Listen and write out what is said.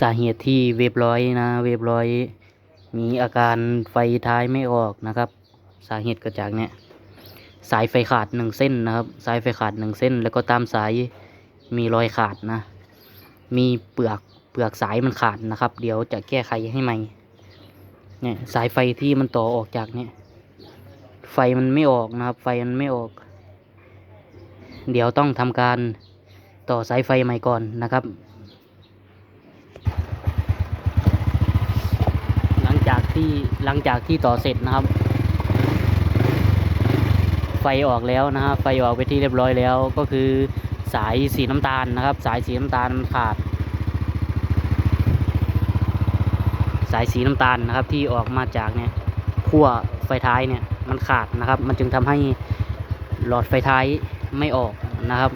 สาเหตุที่เว็บร้อยนะ เว็บร้อย มีอาการไฟท้ายไม่ออกนะครับ สาเหตุก็จากเนี่ยสายไฟขาดหนึ่งเส้นนะครับ สายไฟขาดหนึ่งเส้น แล้วก็ตามสายมีรอยขาดนะ มีเปลือกเปลือกสายมันขาดนะครับ เดี๋ยวจะแก้ไขให้ใหม่เนี่ยสายไฟที่มันต่อออกจากเนี่ย ไฟมันไม่ออกนะครับ ไฟมันไม่ออก เดี๋ยวต้องทำการต่อสายไฟใหม่ก่อนนะครับ หลังจาก ที่หลังจากที่ต่อเสร็จนะครับ ไฟออกแล้วนะฮะไฟออกไปที่เรียบร้อยแล้ว ก็คือสายสีน้ำตาลนะครับ สายสีน้ำตาลมันขาด สายสีน้ำตาลนะครับที่ออกมาจากเนี่ยขั้วไฟท้ายเนี่ยมันขาดนะครับ มันจึงทำให้หลอดไฟท้ายไม่ออกนะครับ